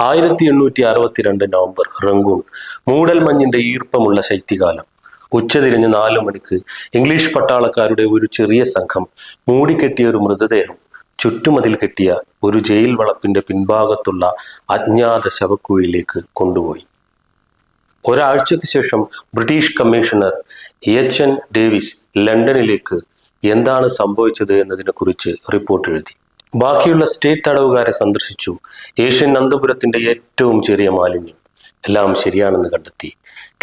ആയിരത്തി എണ്ണൂറ്റി അറുപത്തിരണ്ട് നവംബർ റംഗൂൺ. മൂടൽമഞ്ഞിന്റെ ഈർപ്പമുള്ള ശൈത്യകാലം. ഉച്ചതിരിഞ്ഞ് നാലു മണിക്ക് ഇംഗ്ലീഷ് പട്ടാളക്കാരുടെ ഒരു ചെറിയ സംഘം മൂടിക്കെട്ടിയ ഒരു മൃതദേഹം ചുറ്റുമതിൽ കെട്ടിയ ഒരു ജയിൽ വളപ്പിന്റെ പിൻഭാഗത്തുള്ള അജ്ഞാത ശവക്കുഴിയിലേക്ക് കൊണ്ടുപോയി. ഒരാഴ്ചയ്ക്ക് ശേഷം British commissioner H N Davis ലണ്ടനിലേക്ക് എന്താണ് സംഭവിച്ചത് എന്നതിനെക്കുറിച്ച് റിപ്പോർട്ട് എഴുതി. ബാക്കിയുള്ള സ്റ്റേറ്റ് തടവുകാരെ സന്ദർശിച്ചു. ഏഷ്യൻ നന്ദപുരത്തിന്റെ ഏറ്റവും ചെറിയ മാലിന്യം. എല്ലാം ശരിയാണെന്ന് കണ്ടെത്തി.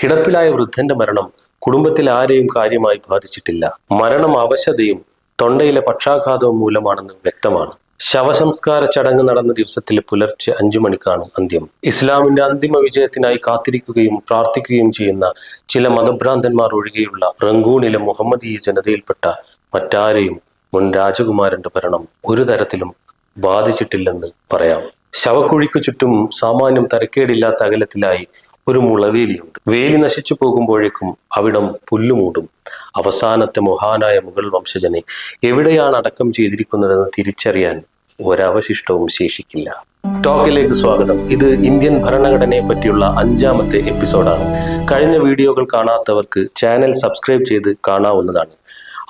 കിടപ്പിലായ വൃദ്ധന്റെ മരണം കുടുംബത്തിൽ ആരെയും കാര്യമായി ബാധിച്ചിട്ടില്ല. മരണം അവശതയും തൊണ്ടയിലെ പക്ഷാഘാതവും മൂലമാണെന്ന് വ്യക്തമാണ്. ശവസംസ്കാര ചടങ്ങ് നടന്ന ദിവസത്തിൽ പുലർച്ചെ അഞ്ചു മണിക്കാണ് അന്ത്യം. ഇസ്ലാമിന്റെ അന്തിമ വിജയത്തിനായി കാത്തിരിക്കുകയും പ്രാർത്ഥിക്കുകയും ചെയ്യുന്ന ചില മതഭ്രാന്തന്മാർ ഒഴികെയുള്ള റംഗൂണിലെ മുഹമ്മദീയ ജനതയിൽപ്പെട്ട മറ്റാരെയും മുൻ രാജകുമാരന്റെ ഭരണം ഒരു തരത്തിലും ബാധിച്ചിട്ടില്ലെന്ന് പറയാം. ശവക്കുഴിക്ക് ചുറ്റും സാമാന്യം തരക്കേടില്ലാത്ത അകലത്തിലായി ഒരു മുളവേലിയുണ്ട്. വേലി നശിച്ചു പോകുമ്പോഴേക്കും അവിടം പുല്ലുമൂടും. അവസാനത്തെ മഹാനായ മുഗൾ വംശജനെ എവിടെയാണ് അടക്കം ചെയ്തിരിക്കുന്നതെന്ന് തിരിച്ചറിയാൻ ഒരവശിഷ്ടവും ശേഷിക്കില്ല. ടോക്കിലേക്ക് സ്വാഗതം. ഇത് ഇന്ത്യൻ ഭരണഘടനയെ പറ്റിയുള്ള അഞ്ചാമത്തെ എപ്പിസോഡാണ്. കഴിഞ്ഞ വീഡിയോകൾ കാണാത്തവർക്ക് ചാനൽ സബ്സ്ക്രൈബ് ചെയ്ത് കാണാവുന്നതാണ്.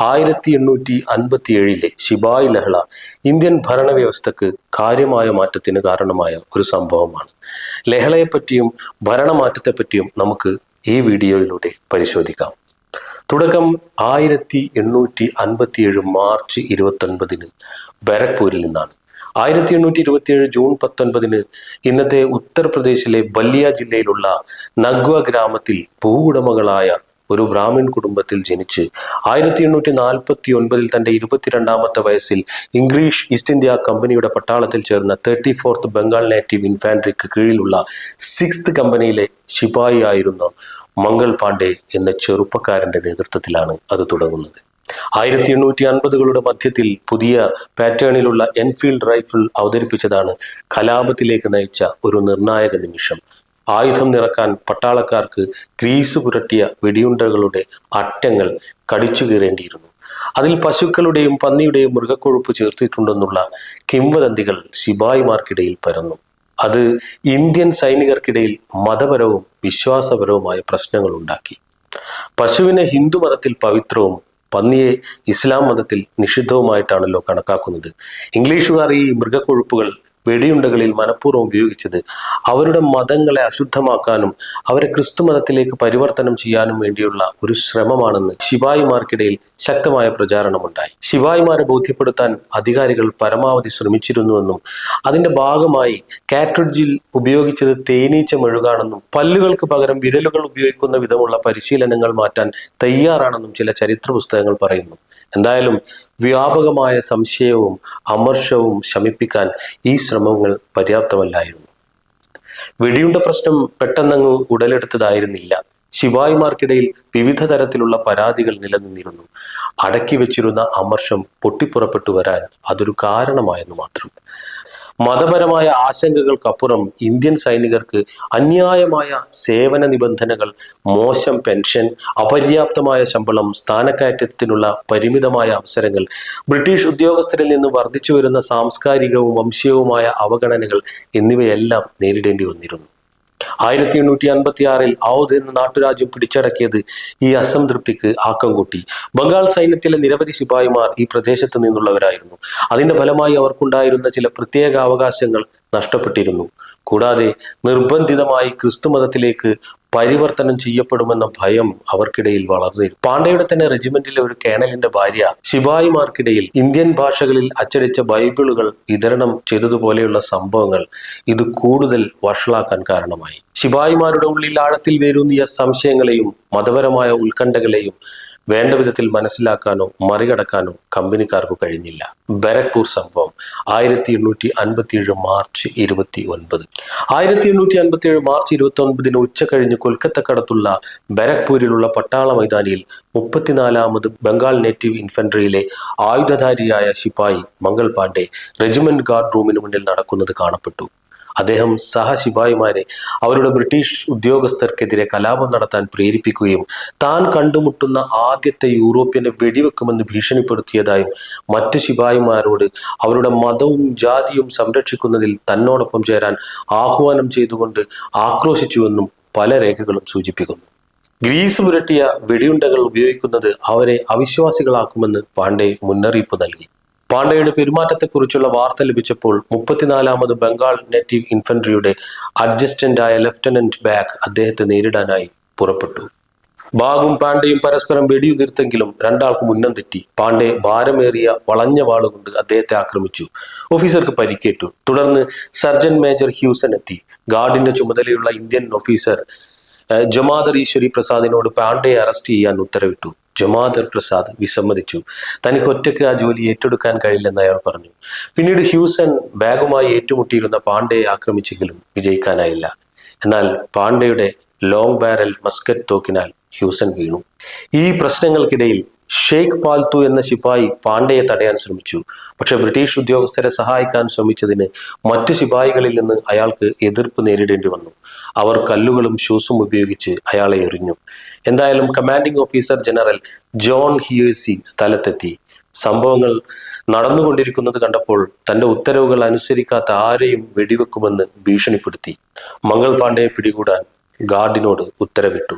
ആയിരത്തി എണ്ണൂറ്റി അൻപത്തി ഏഴിലെ ശിബായ് ലഹള ഇന്ത്യൻ ഭരണവ്യവസ്ഥക്ക് കാര്യമായ മാറ്റത്തിന് കാരണമായ ഒരു സംഭവമാണ്. ലഹളയെപ്പറ്റിയും ഭരണമാറ്റത്തെപ്പറ്റിയും നമുക്ക് ഈ വീഡിയോയിലൂടെ പരിശോധിക്കാം. തുടക്കം ആയിരത്തി എണ്ണൂറ്റി അൻപത്തിയേഴ് മാർച്ച് ഇരുപത്തി ഒൻപതിന് ബാരക്പൂരിൽ നിന്നാണ്. ആയിരത്തി എണ്ണൂറ്റി ഇരുപത്തിയേഴ് ജൂൺ പത്തൊൻപതിന് ഇന്നത്തെ ഉത്തർപ്രദേശിലെ ബല്ലിയ ജില്ലയിലുള്ള നഗ്വ ഗ്രാമത്തിൽ ഭൂവുടമകളായ ഒരു ബ്രാഹ്മിൺ കുടുംബത്തിൽ ജനിച്ച് ആയിരത്തി എണ്ണൂറ്റി നാൽപ്പത്തി ഒൻപതിൽ തന്റെ ഇരുപത്തിരണ്ടാമത്തെ വയസ്സിൽ ഇംഗ്ലീഷ് ഈസ്റ്റ് ഇന്ത്യ കമ്പനിയുടെ പട്ടാളത്തിൽ ചേർന്ന തേർട്ടി ഫോർത്ത് ബംഗാൾ നേറ്റീവ് ഇൻഫാൻട്രിക്ക് കീഴിലുള്ള സിക്സ്ത് കമ്പനിയിലെ ശിപായി ആയിരുന്ന മംഗൾ പാണ്ഡെ എന്ന ചെറുപ്പക്കാരന്റെ നേതൃത്വത്തിലാണ് അത് തുടങ്ങുന്നത്. ആയിരത്തി എണ്ണൂറ്റി അൻപതുകളുടെ മധ്യത്തിൽ പുതിയ പാറ്റേണിലുള്ള എൻഫീൽഡ് റൈഫിൾ അവതരിപ്പിച്ചതാണ് കലാപത്തിലേക്ക് നയിച്ച ഒരു നിർണായക നിമിഷം. ആയുധം നിറക്കാൻ പട്ടാളക്കാർക്ക് ക്രീസ് പുരട്ടിയ വെടിയുണ്ടകളുടെ അറ്റങ്ങൾ കടിച്ചു കീറേണ്ടിയിരുന്നു. അതിൽ പശുക്കളുടെയും പന്നിയുടെയും മൃഗക്കൊഴുപ്പ് ചേർത്തിട്ടുണ്ടെന്നുള്ള കിംവദന്തികൾ ശിപായിമാർക്കിടയിൽ പരന്നു. അത് ഇന്ത്യൻ സൈനികർക്കിടയിൽ മതപരവും വിശ്വാസപരവുമായ പ്രശ്നങ്ങൾ ഉണ്ടാക്കി. പശുവിനെ ഹിന്ദു മതത്തിൽ പവിത്രവും പന്നിയെ ഇസ്ലാം മതത്തിൽ നിഷിദ്ധവുമായിട്ടാണല്ലോ കണക്കാക്കുന്നത്. ഇംഗ്ലീഷുകാർ ഈ മൃഗക്കൊഴുപ്പുകൾ വെടിയുണ്ടകളിൽ മനഃപൂർവം ഉപയോഗിച്ചത് അവരുടെ മതങ്ങളെ അശുദ്ധമാക്കാനും അവരെ ക്രിസ്തു മതത്തിലേക്ക് പരിവർത്തനം ചെയ്യാനും വേണ്ടിയുള്ള ഒരു ശ്രമമാണെന്ന് ശിവായിമാർക്കിടയിൽ ശക്തമായ പ്രചാരണമുണ്ടായി. ശിവായിമാരെ ബോധ്യപ്പെടുത്താൻ അധികാരികൾ പരമാവധി ശ്രമിച്ചിരുന്നുവെന്നും അതിന്റെ ഭാഗമായി കാറ്റഡ്ജിൽ ഉപയോഗിച്ചത് തേനീച്ച മെഴുകാണെന്നും പല്ലുകൾക്ക് പകരം വിരലുകൾ ഉപയോഗിക്കുന്ന വിധമുള്ള പരിശീലനങ്ങൾ മാറ്റാൻ തയ്യാറാണെന്നും ചില ചരിത്ര പുസ്തകങ്ങൾ പറയുന്നു. എന്തായാലും വ്യാപകമായ സംശയവും അമർഷവും ശമിപ്പിക്കാൻ ഈ ശ്രമങ്ങൾ പര്യാപ്തമല്ലായിരുന്നു. വെടിയുണ്ട പ്രശ്നം പെട്ടെന്നങ്ങ് ഉടലെടുത്തതായിരുന്നില്ല. ശിവായിമാർക്കിടയിൽ വിവിധ തരത്തിലുള്ള പരാതികൾ നിലനിന്നിരുന്നു. അടക്കി വെച്ചിരുന്ന അമർഷം പൊട്ടിപ്പുറപ്പെട്ടു വരാൻ അതൊരു കാരണമായെന്ന് മാത്രം. മതപരമായ ആശങ്കകൾക്കപ്പുറം ഇന്ത്യൻ സൈനികർക്ക് അന്യായമായ സേവന നിബന്ധനകൾ മോശം പെൻഷൻ അപര്യാപ്തമായ ശമ്പളം സ്ഥാനക്കയറ്റത്തിനുള്ള പരിമിതമായ അവസരങ്ങൾ ബ്രിട്ടീഷ് ഉദ്യോഗസ്ഥരിൽ നിന്ന് വർദ്ധിച്ചു വരുന്ന സാംസ്കാരികവും വംശീയവുമായ അവഗണനകൾ എന്നിവയെല്ലാം നേരിടേണ്ടി വന്നിരുന്നു. ആയിരത്തി എണ്ണൂറ്റി അൻപത്തി ആറിൽ ഔദ് എന്ന നാട്ടുരാജ്യം പിടിച്ചടക്കിയത് ഈ അസംതൃപ്തിക്ക് ആക്കം കൂട്ടി. ബംഗാൾ സൈന്യത്തിലെ നിരവധി ശിപായിമാർ ഈ പ്രദേശത്ത് നിന്നുള്ളവരായിരുന്നു. അതിന്റെ ഫലമായി അവർക്കുണ്ടായിരുന്ന ചില പ്രത്യേക അവകാശങ്ങൾ നഷ്ടപ്പെട്ടിരുന്നു. കൂടാതെ നിർബന്ധിതമായി ക്രിസ്തു മതത്തിലേക്ക് പരിവർത്തനം ചെയ്യപ്പെടുമെന്ന ഭയം അവർക്കിടയിൽ വളർന്നിരുന്നു. പാണ്ഡയുടെ തന്നെ റെജിമെന്റിലെ ഒരു കേണലിന്റെ ഭാര്യ ശിപായിമാർക്കിടയിൽ ഇന്ത്യൻ ഭാഷകളിൽ അച്ചടിച്ച ബൈബിളുകൾ വിതരണം ചെയ്തതുപോലെയുള്ള സംഭവങ്ങൾ ഇത് കൂടുതൽ വഷളാക്കാൻ കാരണമായി. ശിപായിമാരുടെ ഉള്ളിൽ ആഴത്തിൽ വേരൂന്നിയ സംശയങ്ങളെയും മതപരമായ ഉത്കണ്ഠകളെയും വേണ്ട വിധത്തിൽ മനസ്സിലാക്കാനോ മറികടക്കാനോ കമ്പനിക്കാർക്ക് കഴിഞ്ഞില്ല. ബരക്പൂർ സംഭവം ആയിരത്തി എണ്ണൂറ്റി അൻപത്തി ഏഴ് മാർച്ച് ഇരുപത്തി ഒൻപത് ആയിരത്തി എണ്ണൂറ്റി അൻപത്തി ഏഴ് മാർച്ച് ഇരുപത്തി ഒൻപതിന് ഉച്ച കഴിഞ്ഞ് കൊൽക്കത്തക്കടത്തുള്ള ബരക്പൂരിലുള്ള പട്ടാള മൈതാനിയിൽ മുപ്പത്തിനാലാമത് ബംഗാൾ നേറ്റീവ് ഇൻഫൻട്രിയിലെ ആയുധധാരിയായ ശിപായി മംഗൾ പാണ്ഡെ റെജിമെന്റ് ഗാർഡ് റൂമിന് മുന്നിൽ നടക്കുന്നത് കാണപ്പെട്ടു. അദ്ദേഹം സഹശിപായിമാരെ അവരുടെ ബ്രിട്ടീഷ് ഉദ്യോഗസ്ഥർക്കെതിരെ കലാപം നടത്താൻ പ്രേരിപ്പിക്കുകയും താൻ കണ്ടുമുട്ടുന്ന ആദ്യത്തെ യൂറോപ്യനെ വെടിവെക്കുമെന്ന് ഭീഷണിപ്പെടുത്തിയതായും മറ്റ് ശിപായിമാരോട് അവരുടെ മതവും ജാതിയും സംരക്ഷിക്കുന്നതിൽ തന്നോടൊപ്പം ചേരാൻ ആഹ്വാനം ചെയ്തുകൊണ്ട് ആക്രോശിച്ചുവെന്നും പല രേഖകളും സൂചിപ്പിക്കുന്നു. ഗ്രീസ് പുരട്ടിയ വെടിയുണ്ടകൾ ഉപയോഗിക്കുന്നത് അവരെ അവിശ്വാസികളാക്കുമെന്ന് പാണ്ഡെ മുന്നറിയിപ്പ് നൽകി. പാണ്ഡെയുടെ പെരുമാറ്റത്തെക്കുറിച്ചുള്ള വാർത്ത ലഭിച്ചപ്പോൾ മുപ്പത്തിനാലാമത് ബംഗാൾ നേറ്റീവ് ഇൻഫൻട്രിയുടെ അഡ്ജസ്റ്റന്റായ ലെഫ്റ്റനന്റ് ബാഗ് അദ്ദേഹത്തെ നേരിടാനായി പുറപ്പെട്ടു. ബാഗും പാണ്ഡയും പരസ്പരം വെടിയുതിർത്തെങ്കിലും രണ്ടാൾക്കും ഉന്നം തെറ്റി. പാണ്ഡെ ഭാരമേറിയ വളഞ്ഞ വാളുകൊണ്ട് അദ്ദേഹത്തെ ആക്രമിച്ചു. ഓഫീസർക്ക് പരിക്കേറ്റു. തുടർന്ന് സർജൻ മേജർ ഹ്യൂസൻ എത്തി. ഗാർഡിന്റെ ചുമതലയുള്ള ഇന്ത്യൻ ഓഫീസർ ജമാദർ ഈശ്വരി പ്രസാദിനോട് പാണ്ഡയെ അറസ്റ്റ് ചെയ്യാൻ ഉത്തരവിട്ടു. ജമാദർ പ്രസാദ് വിസമ്മതിച്ചു. തനിക്ക് ഒറ്റയ്ക്ക് ആ ജോലി ഏറ്റെടുക്കാൻ കഴിയില്ലെന്ന് അയാൾ പറഞ്ഞു. പിന്നീട് ഹ്യൂസൺ ബാഗുമായി ഏറ്റുമുട്ടിയിരുന്ന പാണ്ഡെയെ ആക്രമിച്ചെങ്കിലും വിജയിക്കാനായില്ല. എന്നാൽ പാണ്ഡെയുടെ ലോങ് ബാരൽ മസ്കറ്റ് തോക്കിനാൽ ഹ്യൂസൺ വീണു. ഈ പ്രശ്നങ്ങൾക്കിടയിൽ ഷെയ്ഖ് പാൽത്തു എന്ന ശിപായി പാണ്ഡയെ തടയാൻ ശ്രമിച്ചു. പക്ഷെ ബ്രിട്ടീഷ് ഉദ്യോഗസ്ഥരെ സഹായിക്കാൻ ശ്രമിച്ചതിന് മറ്റു ശിപായികളിൽ നിന്ന് അയാൾക്ക് എതിർപ്പ് നേരിടേണ്ടി വന്നു. അവർ കല്ലുകളും ഷൂസും ഉപയോഗിച്ച് അയാളെ എറിഞ്ഞു. എന്തായാലും commanding officer general John Hearsey സ്ഥലത്തെത്തി. സംഭവങ്ങൾ നടന്നുകൊണ്ടിരിക്കുന്നത് കണ്ടപ്പോൾ തന്റെ ഉത്തരവുകൾ അനുസരിക്കാത്ത ആരെയും വെടിവെക്കുമെന്ന് ഭീഷണിപ്പെടുത്തി. മംഗൾ പാണ്ഡയെ പിടികൂടാൻ ഗാർഡിനോട് ഉത്തരവിട്ടു.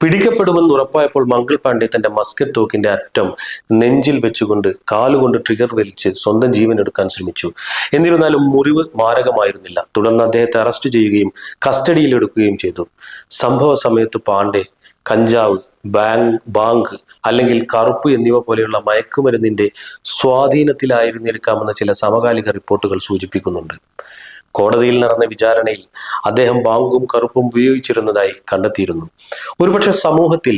പിടിക്കപ്പെടുമെന്ന് ഉറപ്പായപ്പോൾ മംഗൾ പാണ്ഡെ തന്റെ മസ്കറ്റ് തോക്കിന്റെ അറ്റം നെഞ്ചിൽ വെച്ചുകൊണ്ട് കാലുകൊണ്ട് ട്രിഗർ വലിച്ച് സ്വന്തം ജീവൻ എടുക്കാൻ ശ്രമിച്ചു. എന്നിരുന്നാലും മുറിവ് മാരകമായിരുന്നില്ല. തുടർന്ന് അദ്ദേഹത്തെ അറസ്റ്റ് ചെയ്യുകയും കസ്റ്റഡിയിൽ എടുക്കുകയും ചെയ്തു. സംഭവ സമയത്ത് പാണ്ഡെ കഞ്ചാവ് ബാങ്ക് ബാങ്ക് അല്ലെങ്കിൽ കറുപ്പ് എന്നിവ പോലെയുള്ള മയക്കുമരുന്നിന്റെ സ്വാധീനത്തിലായിരുന്നിരിക്കാമെന്ന ചില സമകാലിക റിപ്പോർട്ടുകൾ സൂചിപ്പിക്കുന്നുണ്ട്. കോടതിയിൽ നടന്ന വിചാരണയിൽ അദ്ദേഹം ബാങ്കും കറുപ്പും ഉപയോഗിച്ചിരുന്നതായി കണ്ടെത്തിയിരുന്നു. ഒരുപക്ഷെ സമൂഹത്തിൽ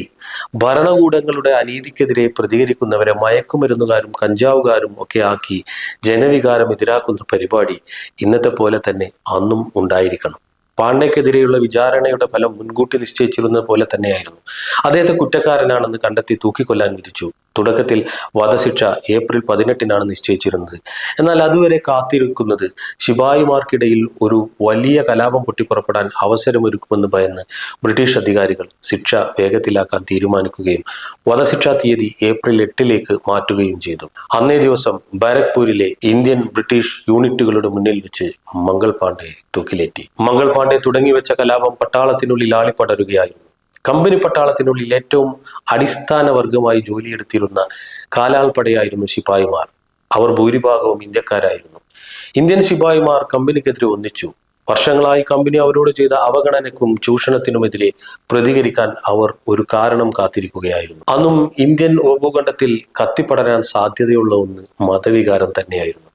ഭരണകൂടങ്ങളുടെ അനീതിക്കെതിരെ പ്രതികരിക്കുന്നവരെ മയക്കുമരുന്നുകാരും കഞ്ചാവുകാരും ഒക്കെ ആക്കി ജനവികാരം എതിരാക്കുന്ന പരിപാടി ഇന്നത്തെ പോലെ തന്നെ അന്നും ഉണ്ടായിരിക്കണം. പാണ്ഡയ്ക്കെതിരെയുള്ള വിചാരണയുടെ ഫലം മുൻകൂട്ടി നിശ്ചയിച്ചിരുന്നത് പോലെ തന്നെയായിരുന്നു. അദ്ദേഹത്തെ കുറ്റക്കാരനാണെന്ന് കണ്ടെത്തി തൂക്കിക്കൊല്ലാൻ വിധിച്ചു. തുടക്കത്തിൽ വധശിക്ഷ ഏപ്രിൽ പതിനെട്ടിനാണ് നിശ്ചയിച്ചിരുന്നത്. എന്നാൽ അതുവരെ കാത്തിരിക്കുന്നത് ശിപായിമാർക്കിടയിൽ ഒരു വലിയ കലാപം പൊട്ടിപ്പുറപ്പെടാൻ അവസരമൊരുക്കുമെന്ന് ഭയന്ന് ബ്രിട്ടീഷ് അധികാരികൾ ശിക്ഷ വേഗത്തിലാക്കാൻ തീരുമാനിക്കുകയും വധശിക്ഷാ തീയതി ഏപ്രിൽ എട്ടിലേക്ക് മാറ്റുകയും ചെയ്തു. അന്നേ ദിവസം ബാരക്പൂരിലെ ഇന്ത്യൻ ബ്രിട്ടീഷ് യൂണിറ്റുകളുടെ മുന്നിൽ വെച്ച് മംഗൾ പാണ്ഡെ തൂക്കിലേറ്റി. മംഗൾ പാണ്ഡെ തുടങ്ങിവെച്ച കലാപം പട്ടാളത്തിനുള്ളിൽ ആളിപ്പടരുകയായിരുന്നു. കമ്പനി പട്ടാളത്തിനുള്ളിൽ ഏറ്റവും അടിസ്ഥാന വർഗമായി ജോലിയെടുത്തിരുന്ന കാലാൾപ്പടയായിരുന്നു ശിപായിമാർ. അവർ ഭൂരിഭാഗവും ഇന്ത്യക്കാരായിരുന്നു. ഇന്ത്യൻ ശിപായിമാർ കമ്പനിക്കെതിരെ ഒന്നിച്ചു. വർഷങ്ങളായി കമ്പനി അവരോട് ചെയ്ത അവഗണനക്കും ചൂഷണത്തിനുമെതിരെ പ്രതികരിക്കാൻ അവർ ഒരു കാരണം കാത്തിരിക്കുകയായിരുന്നു. അന്നും ഇന്ത്യൻ ഉപഭൂഖണ്ഡത്തിൽ കത്തിപ്പടരാൻ സാധ്യതയുള്ള ഒന്ന് മതവികാരം തന്നെയായിരുന്നു.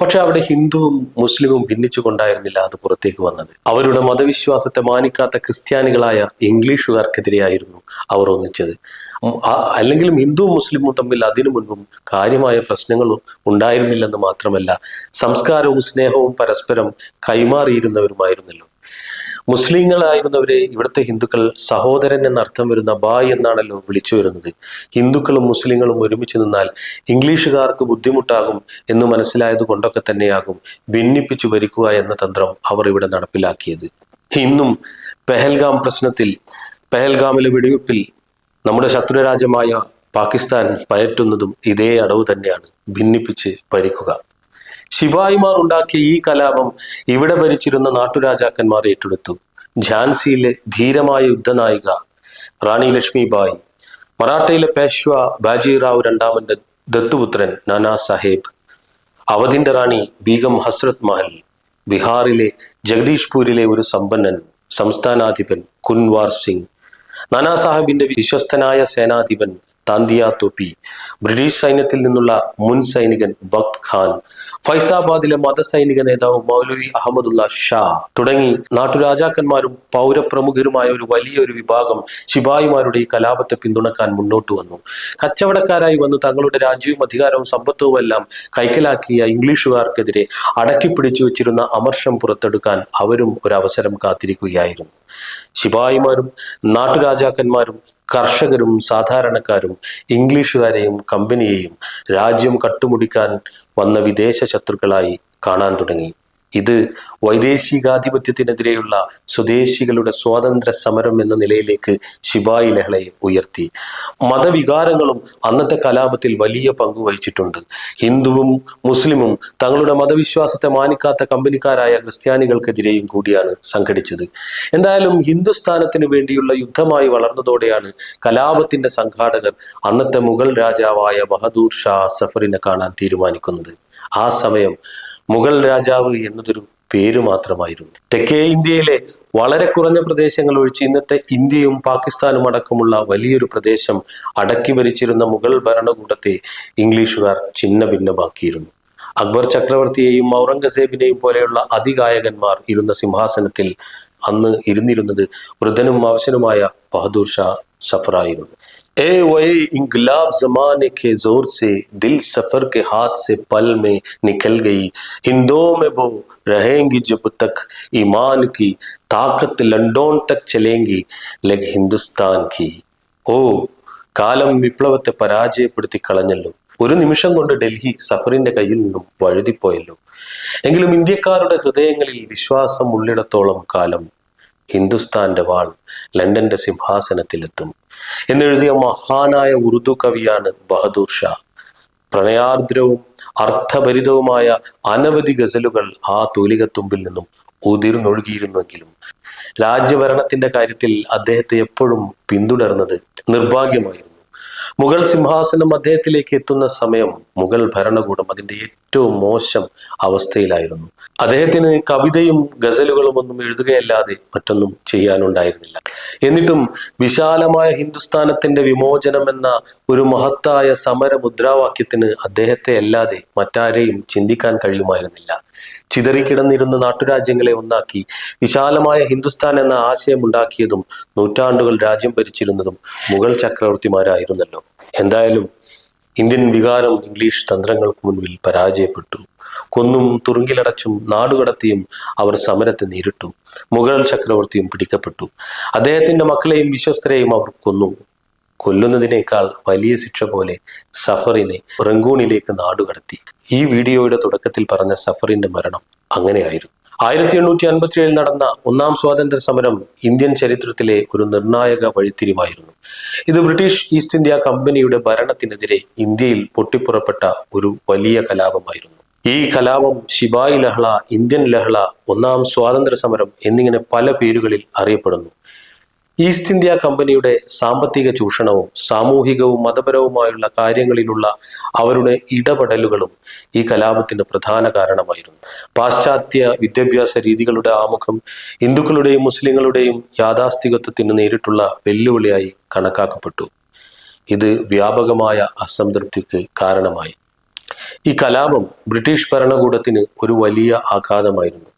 പക്ഷെ അവിടെ ഹിന്ദുവും മുസ്ലിമും ഭിന്നിച്ചുകൊണ്ടായിരുന്നില്ല അത് പുറത്തേക്ക് വന്നത്. അവരുടെ മതവിശ്വാസത്തെ മാനിക്കാത്ത ക്രിസ്ത്യാനികളായ ഇംഗ്ലീഷുകാർക്കെതിരെയായിരുന്നു അവർ ഒന്നിച്ചത്. അല്ലെങ്കിലും ഹിന്ദുവും മുസ്ലിമും തമ്മിൽ അതിനു മുൻപും കാര്യമായ പ്രശ്നങ്ങൾ ഉണ്ടായിരുന്നില്ലെന്ന് മാത്രമല്ല സംസ്കാരവും സ്നേഹവും പരസ്പരം കൈമാറിയിരുന്നവരുമായിരുന്നല്ലോ. മുസ്ലിങ്ങളായിരുന്നവരെ ഇവിടുത്തെ ഹിന്ദുക്കൾ സഹോദരൻ എന്ന അർത്ഥം വരുന്ന ബായ് എന്നാണല്ലോ വിളിച്ചു വരുന്നത്. ഹിന്ദുക്കളും മുസ്ലിങ്ങളും ഒരുമിച്ച് നിന്നാൽ ഇംഗ്ലീഷുകാർക്ക് ബുദ്ധിമുട്ടാകും എന്ന് മനസ്സിലായത് കൊണ്ടൊക്കെ തന്നെയാകും ഭിന്നിപ്പിച്ചു ഭരിക്കുക എന്ന തന്ത്രം അവർ ഇവിടെ നടപ്പിലാക്കിയത്. ഇന്നും പെഹൽഗാം പ്രശ്നത്തിൽ പെഹൽഗാമിലെ വെടിവെപ്പിൽ നമ്മുടെ ശത്രുരാജ്യമായ പാകിസ്ഥാൻ പയറ്റുന്നതും ഇതേ അടവ് തന്നെയാണ് ഭിന്നിപ്പിച്ച് ഭരിക്കുക. ശിപായിമാർ ഉണ്ടാക്കിയ ഈ കലാപം ഇവിടെ ഭരിച്ചിരുന്ന നാട്ടുരാജാക്കന്മാർ ഏറ്റെടുത്തു. ഝാൻസിയിലെ ധീരമായ യുദ്ധനായിക റാണി ലക്ഷ്മിബായി. മറാഠയിലെ പേശ്വ ബാജിറാവു രണ്ടാമന്റെ ദത്തുപുത്രൻ നാനാ സാഹേബ്. അവധിന്റെ റാണി ബീഗം ഹസ്രത് മഹൽ. ബീഹാറിലെ ജഗദീഷ്പൂരിലെ ഒരു സമ്പന്നൻ സംസ്ഥാനാധിപൻ കുൻവാർ സിംഗ്. നാനാ സാഹിബിന്റെ വിശ്വസ്തനായ സേനാധിപൻ താന്തിയ തൊപ്പി. ബ്രിട്ടീഷ് സൈന്യത്തിൽ നിന്നുള്ള മുൻ സൈനികൻ ബക്ത് ഖാൻ ഫൈസാബാദിലെ മതസൈനിക നേതാവ് മൗലവി അഹമ്മദുള്ള ഷാ തുടങ്ങി നാട്ടുരാജാക്കന്മാരും പൗരപ്രമുഖരുമായ ഒരു വലിയൊരു വിഭാഗം ശിപായിമാരുടെ ഈ കലാപത്തെ പിന്തുണക്കാൻ മുന്നോട്ട് വന്നു. കച്ചവടക്കാരായി വന്ന് തങ്ങളുടെ രാജ്യവും അധികാരവും സമ്പത്തുമെല്ലാം കൈക്കലാക്കിയ ഇംഗ്ലീഷുകാർക്കെതിരെ അടക്കി പിടിച്ചു വെച്ചിരുന്ന അമർഷം പുറത്തെടുക്കാൻ അവരും ഒരു അവസരം കാത്തിരിക്കുകയായിരുന്നു. ശിപായിമാരും നാട്ടുരാജാക്കന്മാരും കർഷകരും സാധാരണക്കാരും ഇംഗ്ലീഷുകാരെയും കമ്പനിയെയും രാജ്യം കട്ടുമുടിക്കാൻ വന്ന വിദേശ ശത്രുക്കളായി കാണാൻ തുടങ്ങി. ഇത് വൈദേശികാധിപത്യത്തിനെതിരെയുള്ള സ്വദേശികളുടെ സ്വാതന്ത്ര്യ സമരം എന്ന നിലയിലേക്ക് ശിബായി ലഹളയെ ഉയർത്തി. മതവികാരങ്ങളും അന്നത്തെ കലാപത്തിൽ വലിയ പങ്ക് വഹിച്ചിട്ടുണ്ട്. ഹിന്ദുവും മുസ്ലിമും തങ്ങളുടെ മതവിശ്വാസത്തെ മാനിക്കാത്ത കമ്പനിക്കാരായ ക്രിസ്ത്യാനികൾക്കെതിരെയും കൂടിയാണ് സംഘടിച്ചത്. എന്തായാലും ഹിന്ദുസ്ഥാനത്തിന് വേണ്ടിയുള്ള യുദ്ധമായി വളർന്നതോടെയാണ് കലാപത്തിന്റെ സംഘാടകർ അന്നത്തെ മുഗൾ രാജാവായ ബഹദൂർ ഷാ സഫറിനെ കാണാൻ തീരുമാനിക്കുന്നത്. ആ സമയം മുഗൾ രാജാവ് എന്നതൊരു പേര് മാത്രമായിരുന്നു. തെക്കേ ഇന്ത്യയിലെ വളരെ കുറഞ്ഞ പ്രദേശങ്ങൾ ഒഴിച്ച് ഇന്നത്തെ ഇന്ത്യയും പാകിസ്ഥാനും അടക്കമുള്ള വലിയൊരു പ്രദേശം അടക്കി ഭരിച്ചിരുന്ന മുഗൾ ഭരണകൂടത്തെ ഇംഗ്ലീഷുകാർ ചിന്ന ഭിന്നമാക്കിയിരുന്നു അക്ബർ ചക്രവർത്തിയെയും ഔറംഗസേബിനെയും പോലെയുള്ള അതികായകന്മാർ ഇരുന്ന സിംഹാസനത്തിൽ അന്ന് ഇരുന്നിരുന്നത് വൃദ്ധനും അവശനുമായ ബഹദൂർ ഷാ സഫറായിരുന്നു ए वही इंकलाब जमाने के जोर से दिल सफर के हाथ से पल में निकल गई हिंदों में वो रहेंगी जब तक ईमान की ताकत लंडोन तक चलेंगी लग हिंदुस्तान की ഓ കാലം വിപ്ലവത്തെ പരാജയപ്പെടുത്തി കളഞ്ഞല്ലോ ഒരു നിമിഷം കൊണ്ട് ഡൽഹി സഫറിന്റെ കയ്യിൽ നിന്നും വഴുതിപ്പോയല്ലോ എങ്കിലും ഇന്ത്യക്കാരുടെ ഹൃദയങ്ങളിൽ വിശ്വാസം ഉള്ളിടത്തോളം കാലം ഹിന്ദുസ്ഥാന്റെ വാൾ ലണ്ടന്റെ സിംഹാസനത്തിലെത്തും. എന്നെഴുതിയ മഹാനായ ഉറുദു കവിയാണ് ബഹദൂർ ഷാ. പ്രണയാർദ്രവും അർത്ഥഭരിതവുമായ അനവധി ഗസലുകൾ ആ തൂലികത്തുമ്പിൽ നിന്നും ഉതിർന്നൊഴുകിയിരുന്നുവെങ്കിലും രാജ്യഭരണത്തിന്റെ കാര്യത്തിൽ അദ്ദേഹത്തെ എപ്പോഴും പിന്തുടർന്നത് നിർഭാഗ്യമായിരുന്നു. മുഗൾ സിംഹാസനം അദ്ദേഹത്തിലേക്ക് എത്തുന്ന സമയം മുഗൾ ഭരണകൂടം അതിന്റെ ഏറ്റവും മോശം അവസ്ഥയിലായിരുന്നു. അദ്ദേഹത്തിന് കവിതയും ഗസലുകളും ഒന്നും എഴുതുകയല്ലാതെ മറ്റൊന്നും ചെയ്യാനുണ്ടായിരുന്നില്ല. എന്നിട്ടും വിശാലമായ ഹിന്ദുസ്ഥാനത്തിന്റെ വിമോചനം എന്ന ഒരു മഹത്തായ സമര മുദ്രാവാക്യത്തിന് അദ്ദേഹത്തെ അല്ലാതെ മറ്റാരെയും ചിന്തിക്കാൻ കഴിയുമായിരുന്നില്ല. ചിതറിക്കിടന്നിരുന്ന നാട്ടുരാജ്യങ്ങളെ ഒന്നാക്കി. വിശാലമായ ഹിന്ദുസ്ഥാൻ എന്ന ആശയം ഉണ്ടാക്കിയതും നൂറ്റാണ്ടുകൾ രാജ്യം ഭരിച്ചിരുന്നതും മുഗൾ ചക്രവർത്തിമാരായിരുന്നല്ലോ. എന്തായാലും ഇന്ത്യൻ വികാരം ഇംഗ്ലീഷ് തന്ത്രങ്ങൾക്ക് മുൻപിൽ പരാജയപ്പെട്ടു. കൊന്നും തുറുങ്കിലടച്ചും നാടുകടത്തിയും അവർ സമരത്തെ നേരിട്ടു. മുഗൾ ചക്രവർത്തിയും പിടിക്കപ്പെട്ടു. അദ്ദേഹത്തിന്റെ മക്കളെയും വിശ്വസ്തരെയും അവർ കൊന്നു. കൊല്ലുന്നതിനേക്കാൾ വലിയ ശിക്ഷ പോലെ സഫറിനെ റംഗൂണിലേക്ക് നാടുകടത്തി ഈ വീഡിയോയുടെ തുടക്കത്തിൽ പറഞ്ഞ സഫറിന്റെ മരണം അങ്ങനെയായിരുന്നു. ആയിരത്തി എണ്ണൂറ്റി അൻപത്തി ഏഴിൽ നടന്ന ഒന്നാം സ്വാതന്ത്ര്യ സമരം ഇന്ത്യൻ ചരിത്രത്തിലെ ഒരു നിർണായക വഴിത്തിരിവായിരുന്നു. ഇത് ബ്രിട്ടീഷ് ഈസ്റ്റ് ഇന്ത്യ കമ്പനിയുടെ ഭരണത്തിനെതിരെ ഇന്ത്യയിൽ പൊട്ടിപ്പുറപ്പെട്ട ഒരു വലിയ കലാപമായിരുന്നു. ഈ കലാപം ശിബായി ലഹള ഇന്ത്യൻ ലഹള ഒന്നാം സ്വാതന്ത്ര്യ സമരം എന്നിങ്ങനെ പല പേരുകളിൽ അറിയപ്പെടുന്നു. ഈസ്റ്റ് ഇന്ത്യ കമ്പനിയുടെ സാമ്പത്തിക ചൂഷണവും സാമൂഹികവും മതപരവുമായുള്ള കാര്യങ്ങളിലുള്ള അവരുടെ ഇടപെടലുകളും ഈ കലാപത്തിന് പ്രധാന കാരണമായിരുന്നു. പാശ്ചാത്യ വിദ്യാഭ്യാസ രീതികളുടെ ആമുഖം ഹിന്ദുക്കളുടെയും മുസ്ലിങ്ങളുടെയും യാഥാസ്ഥികത്വത്തിന് നേരിട്ടുള്ള വെല്ലുവിളിയായി കണക്കാക്കപ്പെട്ടു. ഇത് വ്യാപകമായ അസംതൃപ്തിക്ക് കാരണമായി. ഈ കലാപം ബ്രിട്ടീഷ് ഭരണകൂടത്തിന് ഒരു വലിയ ആഘാതമായിരുന്നു.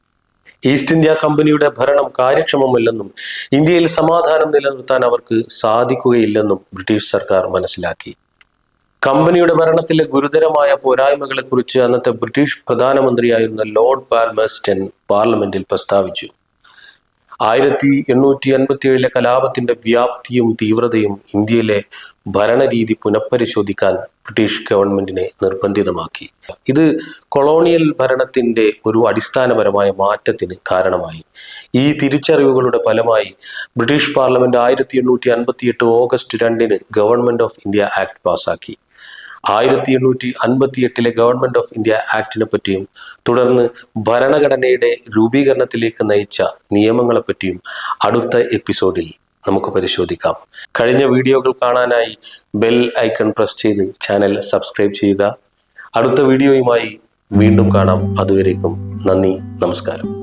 ഈസ്റ്റ് ഇന്ത്യ കമ്പനിയുടെ ഭരണം കാര്യക്ഷമമല്ലെന്നും ഇന്ത്യയിൽ സമാധാനം നിലനിർത്താൻ അവർക്ക് സാധിക്കുകയില്ലെന്നും ബ്രിട്ടീഷ് സർക്കാർ മനസ്സിലാക്കി. കമ്പനിയുടെ ഭരണത്തിലെ ഗുരുതരമായ പോരായ്മകളെക്കുറിച്ച് അന്നത്തെ ബ്രിട്ടീഷ് പ്രധാനമന്ത്രിയായിരുന്ന ലോർഡ് പാൽമേസ്റ്റൻ പാർലമെന്റിൽ പ്രസ്താവിച്ചു. ആയിരത്തി എണ്ണൂറ്റി അൻപത്തി ഏഴിലെ കലാപത്തിന്റെ വ്യാപ്തിയും തീവ്രതയും ഇന്ത്യയിലെ ഭരണരീതി പുനഃപരിശോധിക്കാൻ ബ്രിട്ടീഷ് ഗവൺമെന്റിനെ നിർബന്ധിതമാക്കി. ഇത് കൊളോണിയൽ ഭരണത്തിന്റെ ഒരു അടിസ്ഥാനപരമായ മാറ്റത്തിന് കാരണമായി. ഈ തിരിച്ചറിവുകളുടെ ഫലമായി ബ്രിട്ടീഷ് പാർലമെന്റ് ആയിരത്തി എണ്ണൂറ്റി അൻപത്തി എട്ട് ഓഗസ്റ്റ് രണ്ടിന് ഗവൺമെന്റ് ഓഫ് ഇന്ത്യ ആക്ട് പാസാക്കി. ആയിരത്തി എണ്ണൂറ്റി അൻപത്തി എട്ടിലെ ഗവൺമെന്റ് ഓഫ് ഇന്ത്യ ആക്ടിനെ പറ്റിയും തുടർന്ന് ഭരണഘടനയുടെ രൂപീകരണത്തിലേക്ക് നയിച്ച നിയമങ്ങളെ പറ്റിയും അടുത്ത എപ്പിസോഡിൽ നമുക്ക് പരിശോധിക്കാം. കഴിഞ്ഞ വീഡിയോകൾ കാണാനായി ബെൽ ഐക്കൺ പ്രസ് ചെയ്ത് ചാനൽ സബ്സ്ക്രൈബ് ചെയ്യുക. അടുത്ത വീഡിയോയുമായി വീണ്ടും കാണാം. അതുവരേക്കും നന്ദി നമസ്കാരം.